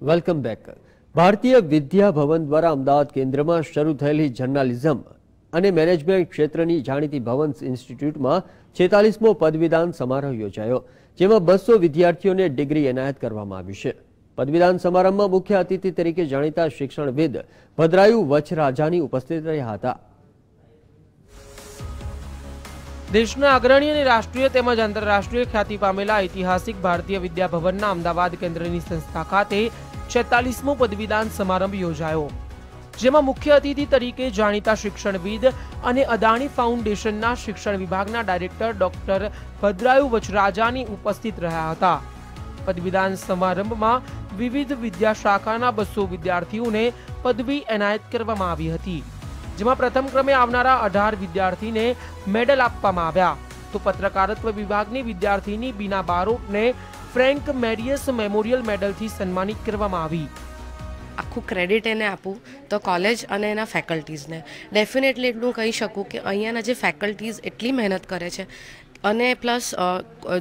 Welcome back ભારતીય વિદ્યા ભવન દ્વારા અમદાવાદ કેન્દ્રમાં શરૂ થયેલી જર્નાલિઝમ અને મેનેજમેન્ટ ક્ષેત્રની જાણીતી ભવન્સ ઇન્સ્ટિટ્યૂટમાં છેતાલીસમો પદવીદાન સમારોહ યોજાયો, જેમાં બસો વિદ્યાર્થીઓને ડિગ્રી એનાયત કરવામાં આવી છે. પદવીદાન સમારંભમાં મુખ્ય અતિથિ તરીકે જાણીતા શિક્ષણવિદ ભદ્રાયુ વચરાજાની ઉપસ્થિત રહ્યા હતા. દેશના અગ્રણી અને રાષ્ટ્રીય તેમજ આંતરરાષ્ટ્રીય ખ્યાતિ પામેલા ઐતિહાસિક ભારતીય વિદ્યાભવનના અમદાવાદ કેન્દ્રની સંસ્થા ખાતે છેતાલીસમો પદવીદાન સમારંભ યોજાયો, જેમાં મુખ્ય અતિથિ તરીકે જાણીતા શિક્ષણવિદ અને અદાણી ફાઉન્ડેશનના શિક્ષણ વિભાગના ડાયરેક્ટર ડોક્ટર ભદ્રાયુ વચરાજાની ઉપસ્થિત રહ્યા હતા. પદવીદાન સમારંભમાં વિવિધ વિદ્યાશાખાના બસો વિદ્યાર્થીઓને પદવી એનાયત કરવામાં આવી હતી, જેમાં પ્રથમ ક્રમે આવનારા અઢાર વિદ્યાર્થીને મેડલ આપવામાં આવ્યા. તો પત્રકારત્વ વિભાગની વિદ્યાર્થીની બીના બારોટને ફ્રેન્ક મેરિયસ મેમોરિયલ મેડલથી સન્માનિત કરવામાં આવી. આખું ક્રેડિટ એને આપું તો કોલેજ અને એના ફેકલ્ટીઝને. ડેફિનેટલી એટલું કહી શકું કે અહીંયાના જે ફેકલ્ટીઝ એટલી મહેનત કરે છે અને પ્લસ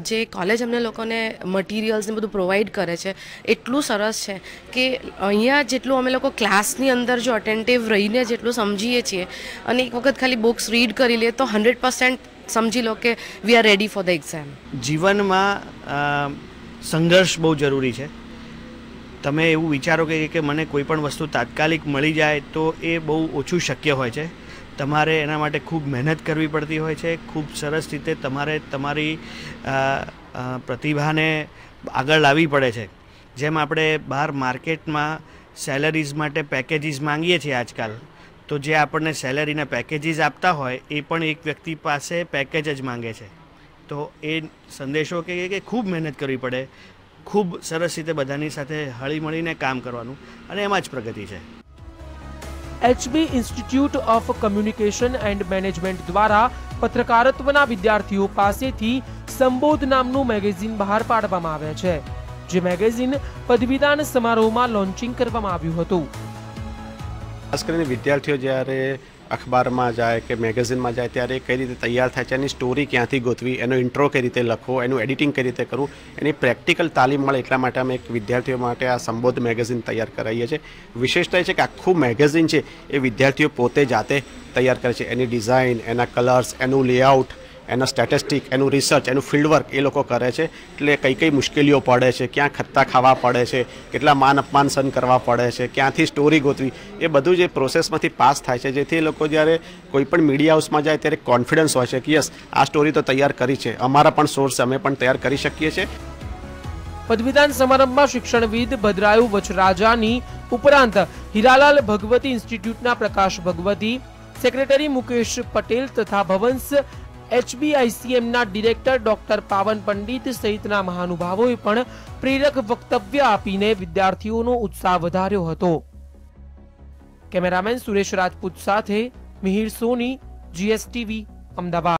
જે કોલેજ અમને લોકોને મટીરિયલ્સ ને બધું પ્રોવાઈડ કરે છે એટલું સરસ છે કે અહીંયા જેટલું અમે લોકો ક્લાસની અંદર જો અટેન્ટિવ રહીને જેટલું સમજીએ છીએ અને એક વખત ખાલી બુક્સ રીડ કરી લઈએ તો હંડ્રેડ પર્સન્ટ સમજી લો કે we are ready for the exam જીવનમાં સંઘર્ષ બહુ જરૂરી છે. તમે એવું વિચારો કે કે મને કોઈ પણ વસ્તુ તાત્કાલિક મળી જાય તો એ બહુ ઓછું શક્ય હોય છે. તમારે એના માટે ખૂબ મહેનત કરવી પડતી હોય છે. ખૂબ સરસ રીતે તમારે તમારી પ્રતિભાને આગળ લાવવી પડે છે. જેમ આપણે બહાર માર્કેટમાં સેલરીઝ માટે પેકેજીસ માંગીએ છીએ આજકાલ, તો જે આપણને સેલરીના પેકેજીસ આપતા હોય એ પણ એક વ્યક્તિ પાસે પેકેજ જ માંગે છે. તો એ સંદેશો કે કે ખૂબ મહેનત કરવી પડે ખૂબ સરસ રીતે બધાની સાથે હળીમળીને કામ કરવાનું અને એમાં જ પ્રગતિ છે. HB institute of communication and management દ્વારા પત્રકારત્વના વિદ્યાર્થીઓ પાસેથી સંબોધ નામનું મેગેઝિન બહાર પાડવામાં આવે છે જે મેગેઝિન પદવીદાન સમારોહમાં લોન્ચિંગ કરવામાં આવ્યું હતું. ખાસ કરીને વિદ્યાર્થીઓ જ્યારે અખબારમાં જાય કે મેગેઝિનમાં જાય ત્યારે કઈ રીતે તૈયાર થાય છે, એની સ્ટોરી ક્યાંથી ગોતવી, એનો ઇન્ટ્રો કઈ રીતે લખવો, એનું એડિટિંગ કઈ રીતે કરવું, એની પ્રેક્ટિકલ તાલીમ મળે એટલા માટે અમે એક વિદ્યાર્થીઓ માટે આ સંબોધ મેગેઝિન તૈયાર કરાવીએ છીએ. વિશેષતા એ છે કે આખું મેગેઝિન છે એ વિદ્યાર્થીઓ પોતે જાતે તૈયાર કરે છે. એની ડિઝાઇન એના કલર્સ એનું લેઆઉટ એના સ્ટેટિસ્ટિક એનું રિસર્ચ એનું ફિલ્ડવર્ક એ લોકો કરે છે. એટલે કઈ કઈ મુશ્કેલીઓ પડે છે, ક્યાં ખત્તા ખાવા પડે છે, કેટલા માન અપમાન સહન કરવા પડે છે, ક્યાંથી સ્ટોરી ગોતવી, એ બધું જે પ્રોસેસમાંથી પાસ થાય છે, જેથી એ લોકો જ્યારે કોઈ પણ મીડિયા હાઉસમાં જાય ત્યારે કોન્ફિડન્સ હોય છે કે યસ આ સ્ટોરી તો તૈયાર કરી છે. અમારા પણ સોર્સ અમે પણ તૈયાર કરી શકીએ છીએ. પદવીદાન સમારંભમાં શિક્ષણવિદ ભદ્રાયુ વચરાજાની ઉપરાંત હીરાલાલ ભગવતી ઇન્સ્ટિટ્યૂટના પ્રકાશ ભગવતી સેક્રેટરી મુકેશ પટેલ તથા ભવંસ એચબીઆઈસીએમના ડિરેક્ટર ડોક્ટર પાવન પંડિત સહિતના મહાનુભાવોએ પણ પ્રેરક વક્તવ્ય આપીને વિદ્યાર્થીઓનો ઉત્સાહ વધાર્યો હતો. કેમેરામેન સુરેશ રાજપૂત સાથે મિહિર સોની, જીએસટીવી, અમદાવાદ.